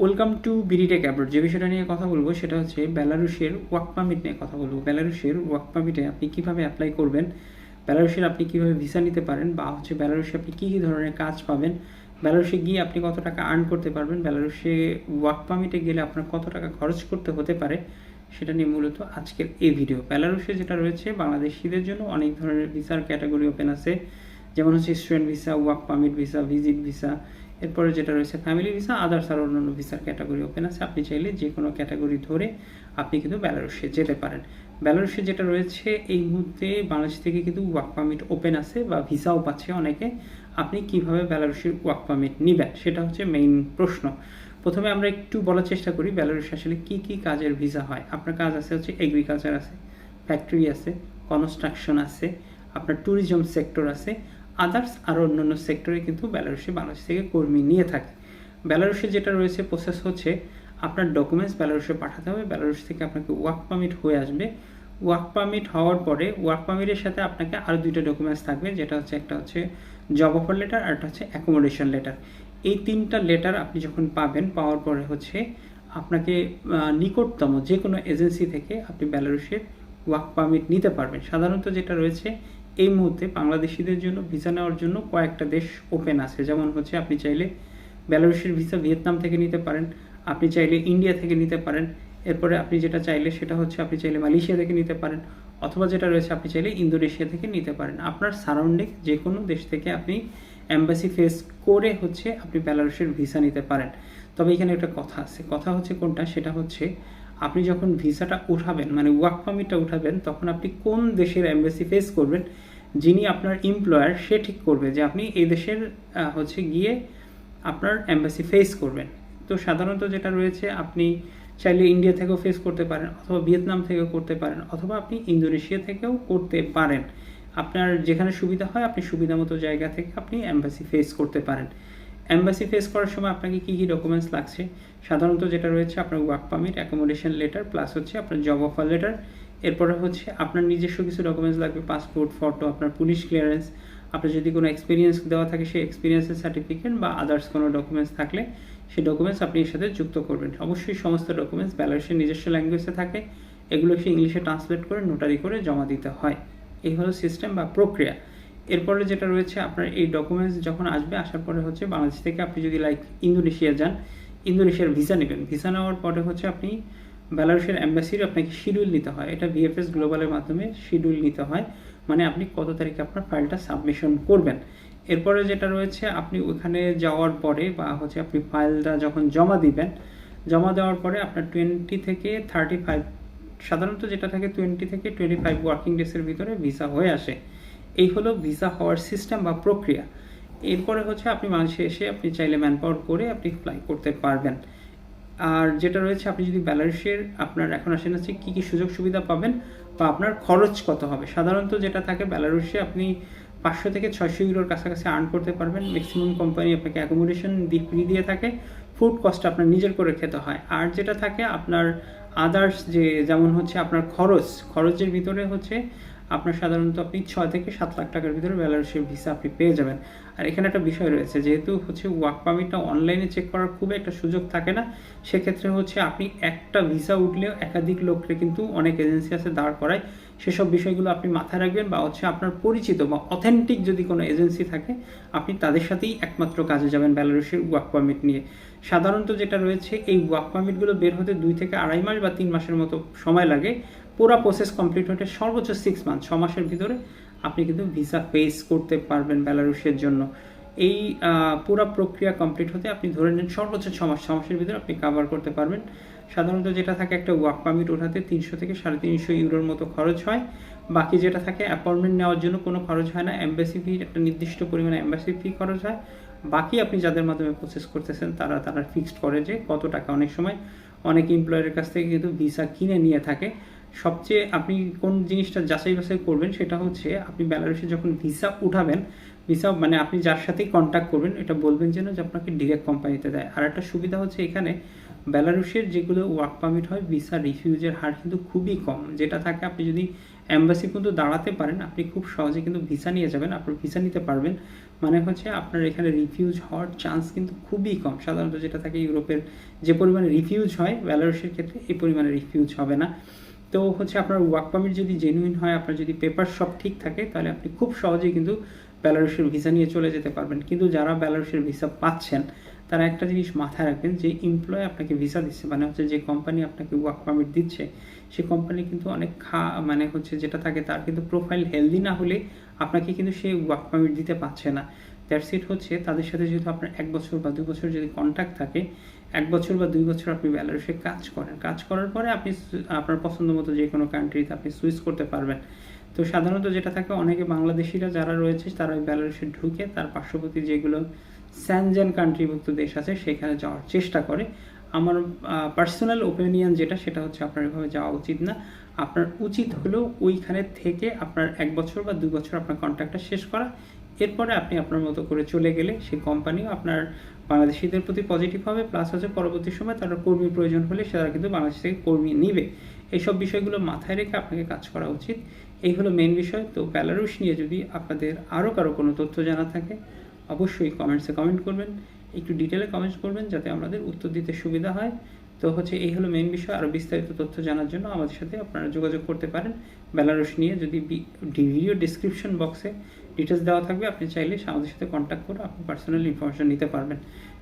Welcome to BDTech abroad. যে বিষয়টা নিয়ে কথা বলব সেটা হচ্ছে বেলারুশের ওয়ার্ক পারমিট নিয়ে কথা বলব। বেলারুশের ওয়ার্ক পারমিটে আপনি কীভাবে অ্যাপ্লাই করবেন, বেলারুশের আপনি কীভাবে ভিসা নিতে পারেন বা হচ্ছে বেলারুশে আপনি কী কী ধরনের কাজ পাবেন, বেলারুশে গিয়ে আপনি কত টাকা আর্ন করতে পারবেন, বেলারুশে ওয়ার্ক পারমিটে গেলে আপনার কত টাকা খরচ করতে হতে পারে, সেটা নিয়ে মূলত আজকের এই ভিডিও বেলারুশে যেটা রয়েছে, বাংলাদেশিদের জন্য অনেক ধরনের ভিসার ক্যাটাগরি ওপেন আছে। যেমন হচ্ছে student visa work permit visa visit visa এরপরে যেটা রয়েছে ফ্যামিলি ভিসা আদার্স আর অন্যান্য ভিসার ক্যাটাগরি ওপেন আছে। আপনি চাইলে যে কোনো ক্যাটাগরি ধরে আপনি কিন্তু বেলারুশে যেতে পারেন। বেলারুশে যেটা রয়েছে, এই মুহূর্তে বাংলাদেশ থেকে কিন্তু ওয়ার্ক পারমিট ওপেন আছে বা ভিসাও পাচ্ছে অনেকে। আপনি কীভাবে বেলারুশের ওয়ার্ক পারমিট নেবেন? সেটা হচ্ছে মেইন প্রশ্ন। প্রথমে আমরা একটু বলার চেষ্টা করি বেলারুশে আসলে কি কি কাজের ভিসা হয়? আপনার কাজ আছে হচ্ছে এগ্রিকালচার আছে ফ্যাক্টরি আছে কনস্ট্রাকশন আছে, আপনার ট্যুরিজম সেক্টর আছে। আদার্স আর অন্যান্য সেক্টরে কিন্তু বেলারুশে বাংলাদেশ থেকে কর্মী নিয়ে থাকে। বেলারুশে যেটা রয়েছে প্রসেস হচ্ছে আপনার ডকুমেন্টস বেলারুশে পাঠাতে হবে। বেলারুশ থেকে আপনাকে ওয়ার্ক পারমিট হয়ে আসবে। ওয়ার্ক পারমিট হওয়ার পরে ওয়ার্ক পারমিটের সাথে আপনাকে আরও দুইটা ডকুমেন্টস থাকবে। যেটা হচ্ছে একটা হচ্ছে জব অফার লেটার আর একটা হচ্ছে অ্যাকোমোডেশন লেটার এই তিনটা লেটার আপনি যখন পাবেন, পাওয়ার পরে হচ্ছে আপনাকে নিকটতম যে কোনো এজেন্সি থেকে আপনি বেলারুশের ওয়ার্ক পারমিট নিতে পারবেন। সাধারণত যেটা রয়েছে এই মুহূর্তে বাংলাদেশিদের জন্য ভিসা নেওয়ার জন্য কয়েকটা দেশ ওপেন আছে। যেমন হচ্ছে আপনি চাইলে বেলারুশের ভিসা ভিয়েতনাম থেকে নিতে পারেন, আপনি চাইলে ইন্ডিয়া থেকে নিতে পারেন। এরপরে আপনি যেটা চাইলে সেটা হচ্ছে আপনি চাইলে মালয়েশিয়া থেকে নিতে পারেন, অথবা যেটা রয়েছে আপনি চাইলে ইন্দোনেশিয়া থেকে নিতে পারেন। আপনার সারাউন্ডিং যে কোনো দেশ থেকে আপনি অ্যাম্বাসি ফেস করে হচ্ছে আপনি বেলারুশের ভিসা নিতে পারেন। তবে এখানে একটা কথা আছে, কথা হচ্ছে কোনটা? সেটা হচ্ছে আপনি যখন ভিসাটা উঠাবেন মানে ওয়ার্ক পারমিটটা উঠাবেন, তখন আপনি কোন দেশের অ্যাম্বাসি ফেস করবেন, যিনি আপনার এমপ্লয়ার সে ঠিক করবে যে আপনি এই দেশের হচ্ছে গিয়ে আপনার অ্যাম্বাসি ফেস করবেন। তো সাধারণত যেটা রয়েছে, আপনি চাইলে ইন্ডিয়া থেকেও ফেস করতে পারেন, অথবা ভিয়েতনাম থেকেও করতে পারেন, অথবা আপনি ইন্দোনেশিয়া থেকেও করতে পারেন। আপনার যেখানে সুবিধা হয়, আপনি সুবিধা মতো জায়গা থেকে আপনি অ্যাম্বাসি ফেস করতে পারেন। অ্যাম্বাসি ফেস করার সময় আপনাকে কী কী ডকুমেন্টস লাগছে? সাধারণত যেটা রয়েছে আপনার work permit accommodation letter plus হচ্ছে আপনার জব অফার লেটার এরপরে হচ্ছে আপনার নিজস্ব কিছু ডকুমেন্টস লাগবে পাসপোর্ট ফটো আপনার পুলিশ ক্লিয়ারেন্স আপনার যদি কোনো এক্সপিরিয়েন্স দেওয়া থাকে সেই এক্সপিরিয়েন্সের সার্টিফিকেট বা আদার্স কোনো ডকুমেন্টস থাকলে সেই ডকুমেন্টস আপনি এর সাথে যুক্ত করবেন। অবশ্যই সমস্ত ডকুমেন্টস ব্যালান্সের নিজস্ব ল্যাঙ্গুয়েজে থাকে, এগুলো সে ইংলিশে ট্রান্সলেট করে নোটারি করে জমা দিতে হয়। এই হলো সিস্টেম বা প্রক্রিয়া। এরপরে যেটা রয়েছে, আপনার এই ডকুমেন্টস যখন আসবে, আসার পরে হচ্ছে বাংলাদেশ থেকে আপনি যদি লাইক ইন্দোনেশিয়া যান, ইন্দোনেশিয়ার ভিসা নেবেন। ভিসা নেওয়ার পরে হচ্ছে আপনি বেলারুশের অ্যাম্বাসির আপনাকে শিডিউল নিতে হয়। এটা ভিএফএস গ্লোবালের মাধ্যমে শিডিউল নিতে হয়। মানে আপনি কত তারিখে আপনার ফাইলটা সাবমিশন করবেন। এরপরে যেটা রয়েছে, আপনি ওখানে যাওয়ার পরে বা হচ্ছে আপনি ফাইলটা যখন জমা দিবেন, জমা দেওয়ার পরে আপনার টোয়েন্টি থেকে থার্টি ফাইভ সাধারণত যেটা থাকে টোয়েন্টি থেকে টোয়েন্টি ফাইভ ওয়ার্কিং ডেসের ভিতরে ভিসা হয়ে আসে। এই হলো ভিসা হওয়ার সিস্টেম বা প্রক্রিয়া। এরপরে হচ্ছে আপনি মানুষে এসে আপনি চাইলে ম্যান পাওয়ার করে আপনি ফ্লাই করতে পারবেন। আর যেটা রয়েছে, আপনি যদি বেলারুশের আপনার এখন আসেন হচ্ছে কী কী সুযোগ সুবিধা পাবেন বা আপনার খরচ কত হবে? সাধারণত যেটা থাকে বেলারুশে আপনি পাঁচশো থেকে ছয়শো ইউরোর কাছাকাছি আর্ন করতে পারবেন। ম্যাক্সিমাম কোম্পানি আপনাকে অ্যাকোমোডেশন ফ্রি দিয়ে থাকে। ফুড কস্ট আপনার নিজের করে খেতে হয়। আর যেটা থাকে, আপনার আদার্স যে যেমন হচ্ছে আপনার খরচ, খরচের ভিতরে হচ্ছে আপনার সাধারণত আপনি ছয় থেকে সাত লাখ টাকার ভিতরে বেলারুশের ভিসা আপনি পেয়ে যাবেন। আর এখানে একটা বিষয় রয়েছে, যেহেতু হচ্ছে ওয়ার্ক পারমিটটা অনলাইনে চেক করার খুব একটা সুযোগ থাকে না, সেক্ষেত্রে হচ্ছে আপনি একটা ভিসা উঠলেও একাধিক লোককে কিন্তু অনেক এজেন্সি আছে দাঁড় করায়। সেসব বিষয়গুলো আপনি মাথায় রাখবেন বা হচ্ছে আপনার পরিচিত বা অথেন্টিক যদি কোনো এজেন্সি থাকে, আপনি তাদের সাথেই একমাত্র কাজে যাবেন বেলারুশের ওয়ার্ক পারমিট নিয়ে। সাধারণত যেটা রয়েছে, এই ওয়ার্ক পারমিটগুলো বের হতে দুই থেকে আড়াই মাস বা তিন মাসের মতো সময় লাগে। পুরো প্রসেস কমপ্লিট হতে সর্বোচ্চ সিক্স মান্থ ছ মাসের ভিতরে আপনি কিন্তু ভিসা ফেস করতে পারবেন বেলারুশের জন্য। এই পুরো প্রক্রিয়া কমপ্লিট হতে আপনি ধরে নেন সর্বোচ্চ ছ মাস, ছ মাসের ভিতরে আপনি কাভার করতে পারবেন। সাধারণত যেটা থাকে একটা ওয়ার্ক পারমিট ওঠাতে তিনশো থেকে সাড়ে তিনশো ইউরোর মতো খরচ হয়। বাকি যেটা থাকে অ্যাপয়েন্টমেন্ট নেওয়ার জন্য কোনো খরচ হয় না এম্বাসি ফি একটা নির্দিষ্ট পরিমাণে এম্বাসি ফি খরচ হয়। বাকি আপনি যাদের মাধ্যমে প্রসেস করতেছেন তারা তারা ফিক্সড করে যে কত টাকা। অনেক সময় অনেক এমপ্লয়ারের কাছ থেকে কিন্তু ভিসা কিনে নিয়ে থাকে। সবচেয়ে আপনি কোন জিনিসটা যাচাই বাছাই করবেন সেটা হচ্ছে আপনি বেলারুশে যখন ভিসা উঠাবেন ভিসা মানে আপনি যার সাথেই কন্ট্যাক্ট করবেন, এটা বলবেন যেন যে আপনাকে ডিরেক্ট কোম্পানিতে দেয়। আর একটা সুবিধা হচ্ছে এখানে বেলারুশের যেগুলো ওয়ার্ক পারমিট হয় ভিসা রিফিউজের হার কিন্তু খুবই কম। যেটা থাকে আপনি যদি অ্যাম্বাসি পর্যন্ত দাঁড়াতে পারেন, আপনি খুব সহজে কিন্তু ভিসা নিয়ে যাবেন, আপনার ভিসা নিতে পারবেন। মানে হচ্ছে আপনার এখানে রিফিউজ হওয়ার চান্স কিন্তু খুবই কম। সাধারণত যেটা থাকে ইউরোপের যে পরিমাণে রিফিউজ হয়, বেলারুশের ক্ষেত্রে এই পরিমাণে রিফিউজ হবে না। তো হচ্ছে আপনার ওয়ার্ক পারমিট যদি জেনুইন হয়, আপনার যদি পেপার সব ঠিক থাকে, তাহলে আপনি খুব সহজেই কিন্তু বেলারুশের ভিসা নিয়ে চলে যেতে পারবেন। কিন্তু যারা বেলারুশের ভিসা পাচ্ছেন, তারা একটা জিনিস মাথায় রাখবেন যে এমপ্লয় আপনাকে ভিসা দিচ্ছে। মানে হচ্ছে যে কোম্পানি আপনাকে ওয়ার্ক পারমিট দিচ্ছে সেই কোম্পানি কিন্তু অনেক খা মানে হচ্ছে যেটা থাকে তার কিন্তু প্রোফাইল হেলদি না হলে আপনাকে কিন্তু সেই ওয়ার্ক পারমিট দিতে পারছে না। দ্যাটস হচ্ছে, তাদের সাথে যদি আপনার এক বছর বা দুই বছর যদি কন্ট্যাক্ট থাকে, এক বছর বা দুই বছর আপনি বেলারুসে কাজ করেন। কাজ করার পরে আপনি আপনার পছন্দ মতো যে কোনো কান্ট্রিতে আপনি সুইচ করতে পারবেন। তো সাধারণত যেটা থাকে, অনেকে বাংলাদেশিরা যারা রয়েছে, তারা ওই বেলারুসে ঢুকে তার পার্শ্ববর্তী যেগুলো স্যানজেন কান্ট্রিভুক্ত দেশ আছে, সেখানে যাওয়ার চেষ্টা করে। আমার পার্সোনাল ওপিনিয়ন যেটা, সেটা হচ্ছে আপনার এভাবে যাওয়া উচিত না। আপনার উচিত হলো ওইখানে থেকে আপনার এক বছর বা দুই বছর আপনার কন্ট্রাক্টটা শেষ করা এরপরে আপনি আপনার মতো করে চলে গেলে সেই কোম্পানিও আপনার বাংলাদেশিদের প্রতি পজিটিভ হবে প্লাস হচ্ছে পরবর্তী সময় তারা কর্মী প্রয়োজন হলে তারা কিন্তু বাংলাদেশ থেকে কর্মী নিবে। এইসব বিষয়গুলো মাথায় রেখে আপনাকে কাজ করা উচিত। এই হলো মেন বিষয়। তো বেলারুশ নিয়ে যদি আপনাদের আরও কারও কোনো তথ্য জানা থাকে, অবশ্যই কমেন্টসে কমেন্ট করবেন। একটু ডিটেলে কমেন্ট করবেন যাতে আমাদের উত্তর দিতে সুবিধা হয়। তো হচ্ছে এই হলো মেন বিষয়। আরও বিস্তারিত তথ্য জানার জন্য আমাদের সাথে আপনারা যোগাযোগ করতে পারেন। বেলারুশ নিয়ে যদি ভিডিও ডিসক্রিপশন বক্সে ডিটেলস দেওয়া থাকবে। আপনি চাইলে আমাদের সাথে কন্ট্যাক্ট করে আপনি পার্সোনাল ইনফরমেশন নিতে পারবেন।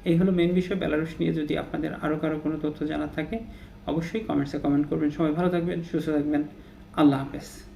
এই হলো মেন বিষয়। বেলারুশ নিয়ে যদি আপনাদের আরও কারও কোনো তথ্য জানা থাকে, অবশ্যই কমেন্টসে কমেন্ট করবেন। সবাই ভালো থাকবেন, সুস্থ থাকবেন। আল্লাহ হাফেজ।